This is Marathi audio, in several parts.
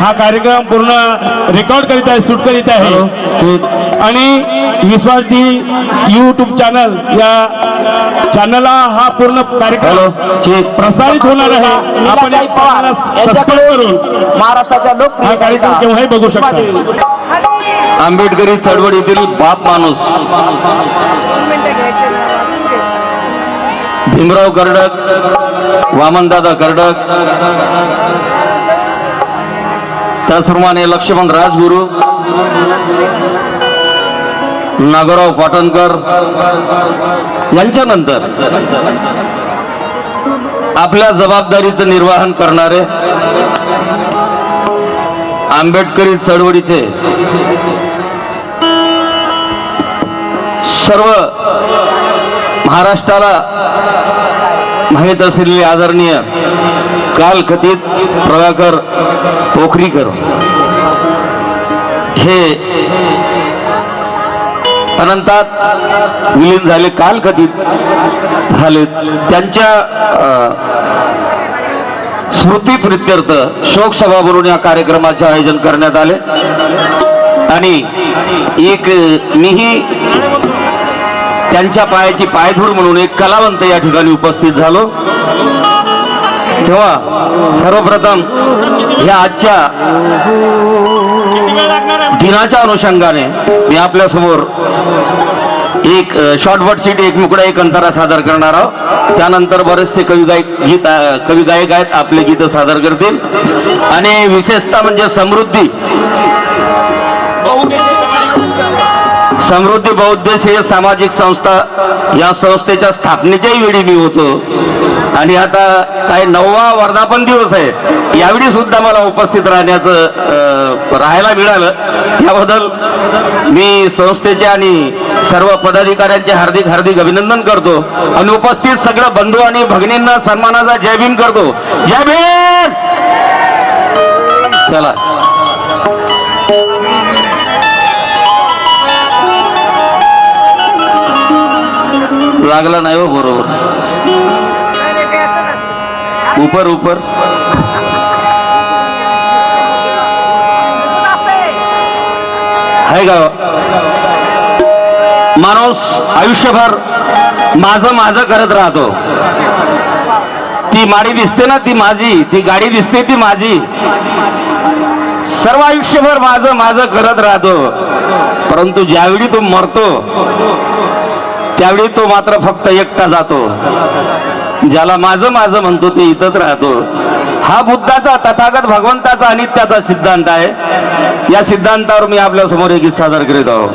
हा कार्यक्रम पूर्ण रेकॉर्ड करीत आहे शूट करीत आहे. आणि विश्वासजी युट्यूब चॅनल या चॅनलला हा पूर्ण कार्यक्रम ठीक. प्रसारित होणार आहे. आपण करून महाराष्ट्राच्या लोक हा कार्यक्रम केव्हाही बघू शकता. आंबेडकरी चळवळीतील बाप माणूस. भीमराव कर्डक वामनदादा कर्डक. त्याचप्रमाणे लक्ष्मण राजगुरू नागोराव पाटणकर यांच्यानंतर आपल्या जबाबदारीचं निर्वाहन करणारे आंबेडकरी चळवळीचे सर्व महाराष्ट्राला माहीत असलेले आदरणीय कालकथित प्रभाकर पोखरीकर. हे अनंतात विलीन झाले कालकथित झाले. त्यांच्या अं, स्मृतीप्रित्यर्थ शोकसभा भरून या कार्यक्रमाचे आयोजन करण्यात आले. आणि एक मीही त्यांच्या पायाची पायधूळ म्हणून एक कलावंत या ठिकाणी उपस्थित झालो. तेव्हा सर्वप्रथम ह्या आजच्या दिनाच्या अनुषंगाने मी आपल्यासमोर एक शॉर्टबट सीट एक मुकडा एक अंतरा सादर करणार आहोत. त्यानंतर बरेचसे कवी गायक गीत कवी गायक आहेत आपले गीतं सादर करतील. आणि विशेषतः म्हणजे समृद्धी. समृद्धी बहुउद्देशीय सामाजिक संस्था या संस्थेच्या स्थापनेच्याही वेळी मी होतो. आणि आता काही नववा वर्धापन दिवस आहे. यावेळी सुद्धा मला उपस्थित राहण्याचं राहायला मिळालं. याबद्दल मी संस्थेचे आणि सर्व पदाधिकाऱ्यांचे हार्दिक हार्दिक अभिनंदन करतो. आणि उपस्थित सगळं बंधू आणि भगिनींना सन्मानाचा जय भीम करतो. जय भीम! चला. लागला नाही हो बरोबर. उपर उपर. आहे का माणूस आयुष्यभर माझं माझं करत राहतो. ती माडी दिसते ना ती माझी ती गाडी दिसते ती माझी. सर्व आयुष्यभर माझं माझं करत राहतो. परंतु ज्यावेळी तो मरतो त्यावेळी तो मात्र फक्त एकटा जातो. ज्याला माझं माझं म्हणतो ते इथंच राहतो. हा बुद्धाचा तथागत भगवंताचा अनित्याचा सिद्धांत आहे. या सिद्धांतावर मी आपल्यासमोर एक गीत सादर करीत आहोत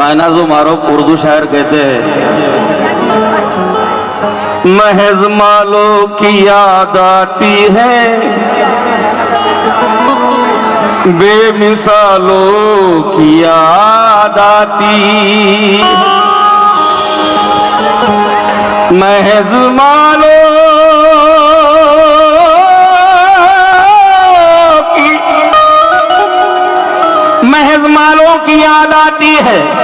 मायनाजो मारो उर्दू शायर कहते हैं। महज मालो की याद आती है। बेमिसालों की याद आती महज मालो महज मालों की याद आती है।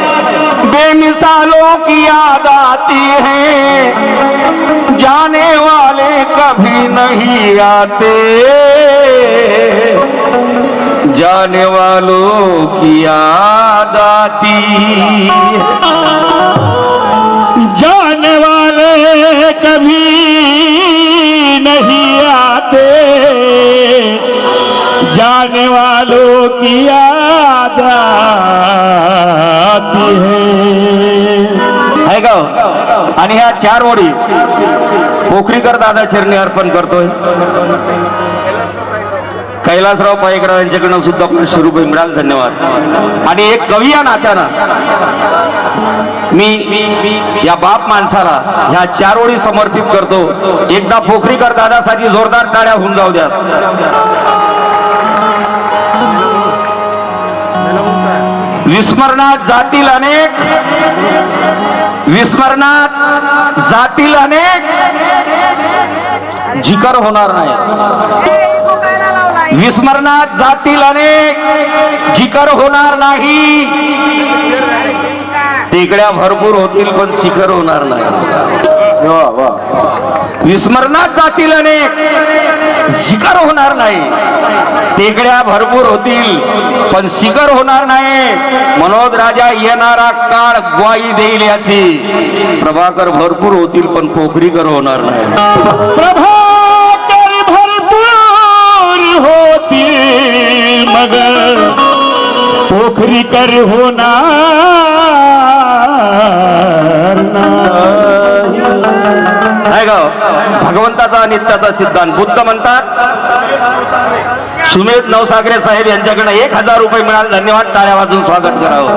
बेमिसालों की याद आती है। जाने वाले कभी नहीं आते। जाने वालों की याद आती जाने वाले कभी नहीं आते। जाने वालों की याद नायगाव आणि ह्या चार ओळी पोखरीकर दादा चरणी अर्पण करतोय. कैलासराव पायकराव यांच्याकडनं सुद्धा आपण रुपये मिळाले धन्यवाद. आणि एक कवी या नात्यानं मी या बाप माणसाला ह्या चार ओळी समर्पित करतो. एकदा पोखरीकर दादासाठी जोरदार टाळ्या होऊन जाऊ द्या विस्मरणात जातील अनेक विस्मरणात जातील अनेक. जिकर होणार नाही. विस्मरणात जातील अनेक. जिकर होणार नाही. टेकड्या भरपूर होतील पण शिखर होणार नाही. विस्मरणात जातील अनेक शिखर होणार नाही. टेकड्या भरपूर होतील पण शिखर होणार नाही. मनोज राजा येणारा काळ ग्वाई देईल याची. प्रभाकर भरपूर होतील पण पोखरीकर होणार नाही. प्रभाकर भरपूर होतील मग पोखरीकर होणार नाही का भगवंताचा नित्याचा सिद्धांत. बुद्ध म्हणतात सुमेध नवसागरे साहेब यांच्याकडनं एक हजार रुपये मिळाले. धन्यवाद टाळ्या वाजून स्वागत करावं.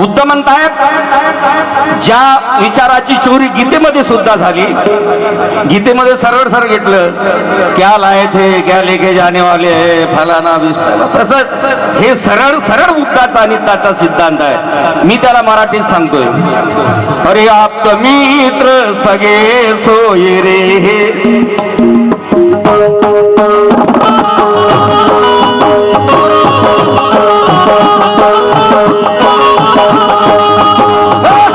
बुद्ध म्हणतायत ज्या विचाराची चोरी गीतेमध्ये सुद्धा झाली. गीतेमध्ये सरळ सरळ घेतलं क्या लाय थे क्या लेके जाने वाले फलाना विस्ताला तसंच हे सरळ सरळ बुद्धाचा नित्याचा सिद्धांत आहे. मी त्याला मराठीत सांगतोय. अरे आप मित्र सगळे सोय रे या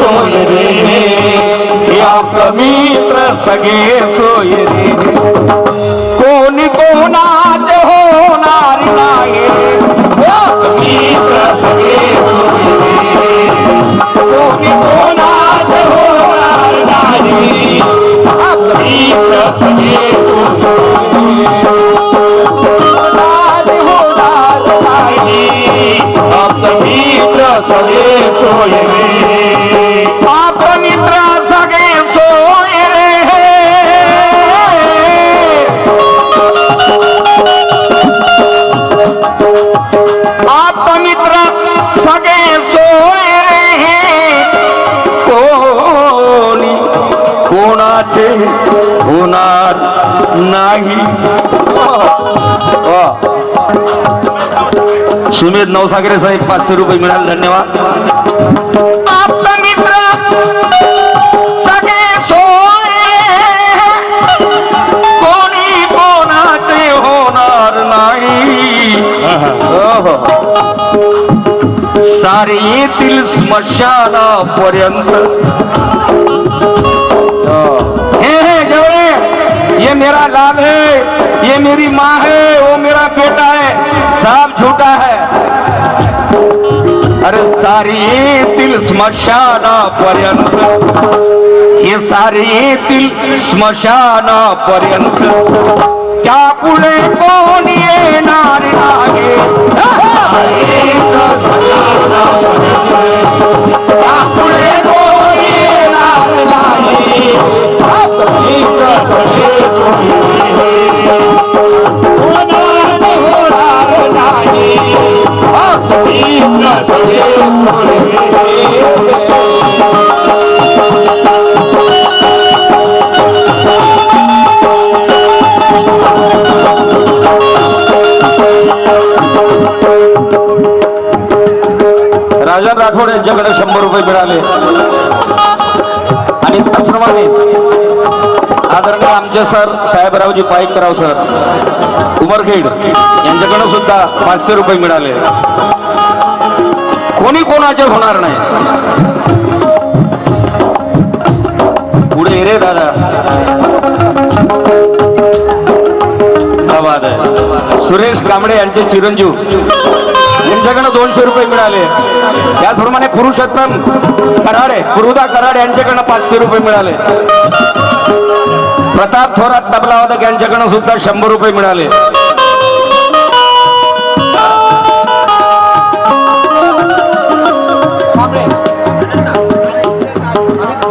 सगे सोय रे आप तो मित्र सगे सोय कोणाचे होणार नाही. सुमेध नवसागरे साहेब पाचशे रुपये मिळाले धन्यवाद. होणार नाही. हो, हो, हो. सारे येतील स्मशानापर्यंत ये मेरा लाल है ये मेरी माँ है वो मेरा बेटा है सब झूठा है। अरे सारे येतील स्मशानापर्यंत हे सारे येतील स्मशानापर्यंत त्या पुढे कोण येणार नाही त्या पुढे कोण येणार नाही होणार होणार नाही राजन राठोड यांच्याकडे शंभर रुपये मिळाले. आमचे सर साहेबरावजी पाईकराव सर उमरखेड यांच्याकडनं सुद्धा पाचशे रुपये मिळाले. कोणी कोणाचे होणार नाही. पुढे रे दादा. आवाज आहे. सुरेश कांबळे यांचे चिरंजीव. यांच्याकडनं दोनशे रुपये मिळाले. त्याचप्रमाणे पुरुषोत्तम कराडे पुरुदा कराड यांच्याकडनं पाचशे रुपये मिळाले. प्रताप थोरात तबलावादक यांच्याकडनं सुद्धा शंभर रुपये मिळाले.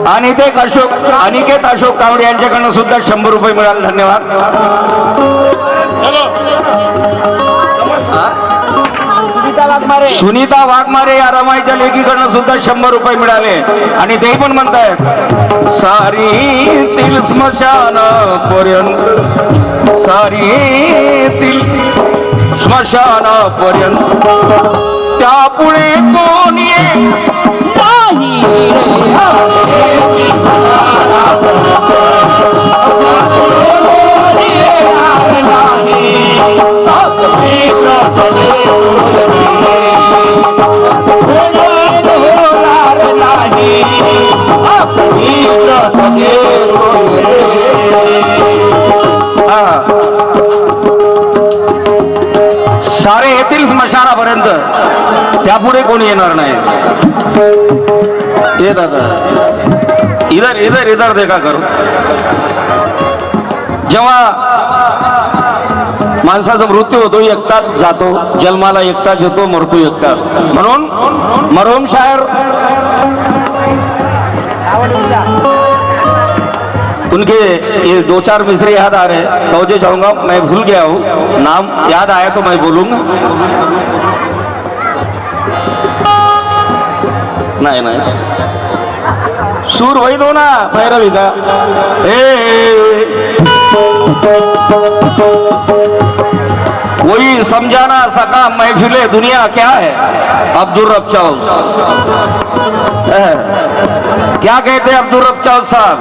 आणि ते अशोक अनिकेत अशोक कावडे यांच्याकडनं सुद्धा शंभर रुपये मिळाले. धन्यवाद. वाघमारे सुनीता वाघमारे या रमाईच्या लेखीकडनं सुद्धा शंभर रुपये मिळाले. आणि ते पण म्हणतायत सारी तील स्मशान पर्यंत सारी तील स्मशान पर्यंत. त्यापुढे कोणी नाही. येणार नाही. ये दादा. इधर इधर इधर देखा करू. जेव्हा माणसाचा मृत्यू होतो एकटाच जातो जन्माला एकटाच येतो मरतो एकटाच. म्हणून मरोम शायर उनके ये दो चार मिसरे याद आ रहे हैं। तो जाऊंगा मैं भूल गया हूँ। नाम याद आया तो मैं बोलूंगा। नाही नाही. सूर वही दो ना भैरवी का ए, ए, वही समझाना सका महफिले दुनिया क्या है? अब्दुल रब चौस क्या कहते हैं अब्दुल रब चौस साहब?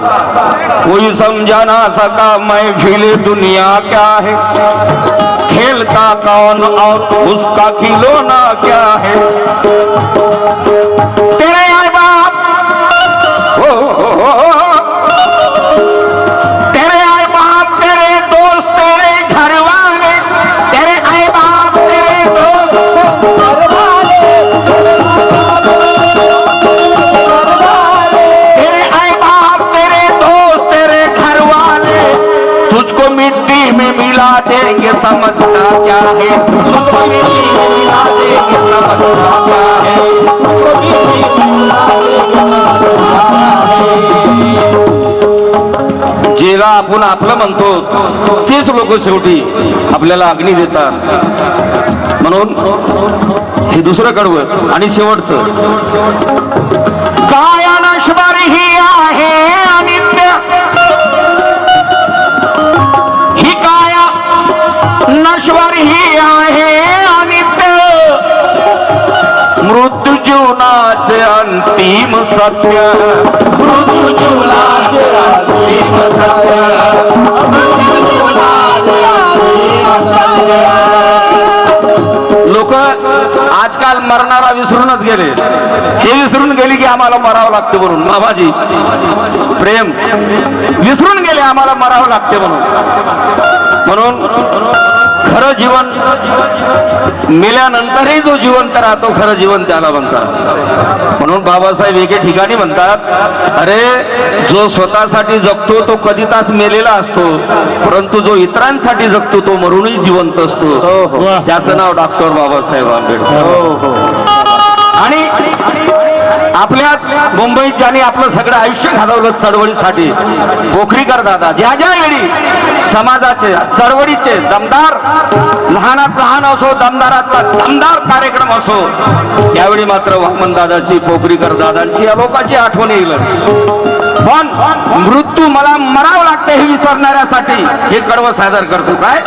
कोई समझा ना सका महफिल दुनिया क्या है? खेलता कौन और उसका खिलौना क्या है? तेरे आए बाप। ओ, ओ, ओ, ओ, तेरे मिला देंगे समझना क्या है तुझको समझना क्या है तुझको समझना क्या है. जेव्हा आपण आपलं म्हणतो तेच लोक शेवटी आपल्याला अग्नी देतात म्हणून हे दुसरं कडवं आणि शेवटचं काया नश्वर ही जीवनाचे अंतिम सत्य. जीवनाचे अंतिम. लोक आजकाल मरणारा विसरूनच गेले. हे विसरून गेली की आम्हाला मरावं लागतं म्हणून. मामाजी प्रेम. विसरून गेले आम्हाला मरावं लागते म्हणून. म्हणून खरं जीवन मेल्यानंतरही जो जिवंत राहतो खरं जीवन त्याला म्हणतात. म्हणून बाबासाहेब एके ठिकाणी म्हणतात अरे जो स्वतःसाठी जगतो तो कधी तास मेलेला असतो परंतु जो इतरांसाठी जगतो तो मरूनही जिवंत असतो. वाह. त्याचं नाव डॉक्टर बाबासाहेब आंबेडकर. आणि आपल्याच मुंबईत ज्यांनी आपलं सगळं आयुष्य घालवलं चळवळीसाठी पोखरीकर दादा ज्या ज्या वेळी समाजाचे चळवळीचे दमदार लहानात लहान असो दमदारातला दमदार कार्यक्रम असो त्यावेळी मात्र वामन दादाची पोखरीकर दादांची या लोकांची आठवण येईल. पण मृत्यू मला मरावं लागतं हे विसरणाऱ्यासाठी हे कडवं सादर करतो. काय?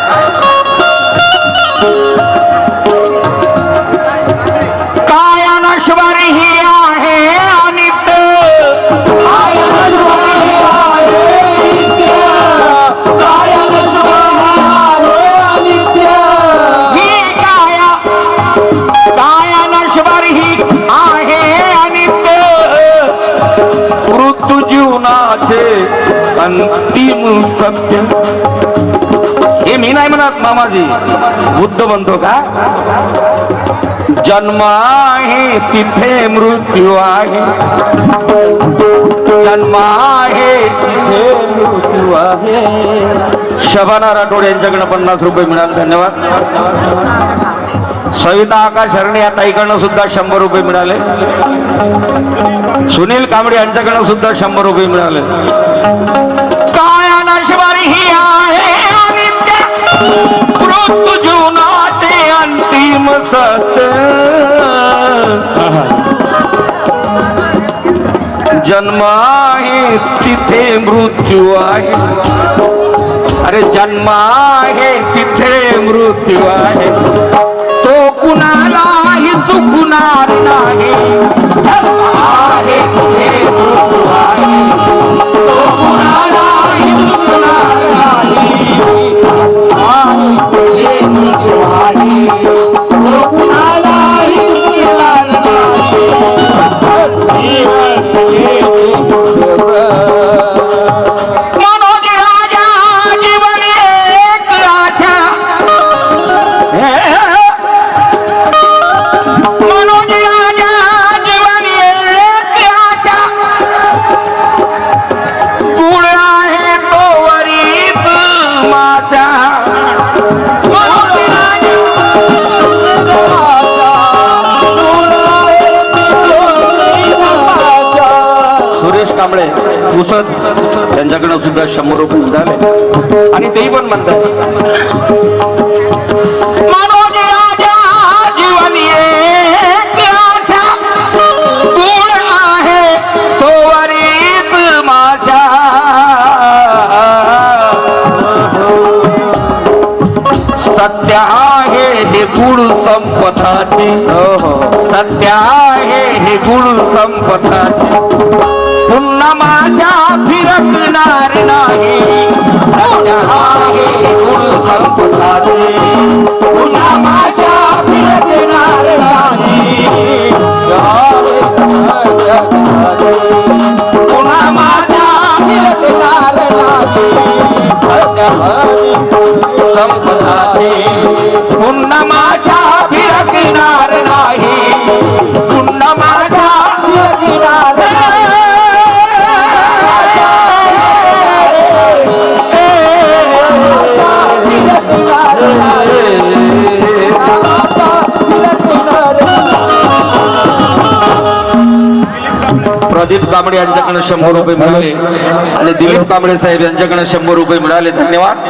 नाही मामाजी बुद्ध म्हणतो का? जन्म आहे तिथे मृत्यू आहे. जन्म आहे तिथे मृत्यू आहे. शबाना राठोड यांच्याकडनं पन्नास रुपये मिळाले धन्यवाद. सविता आकाश हरणे या ताईकडनं सुद्धा शंभर रुपये मिळाले. सुनील कांबळे यांच्याकडनं सुद्धा शंभर रुपये मिळाले. काय अनश्वरी ही आहे? मृत्यू जीवनाचे अंतिम सत्य. जन्म आहे तिथे मृत्यू आहे. अरे जन्म आहे तिथे मृत्यू आहे. तो कुणालाही चुकणार नाही. जन्म आहे तिथे मृत्यू आहे. कुणालाही पुसद त्यांच्याकडनं सुद्धा शंभर रुपये मिळाले आणि तेही पण म्हणतात. सत्य आहे हे गुण संपथाचे. सत्य आहे हे गुण संपथाचे. सत्य आहे प्रदीप कांबळे यांच्याकडे शंभर रुपये मिळाले. आणि दिलीप कांबळे साहेब यांच्याकडे शंभर रुपये मिळाले. धन्यवाद.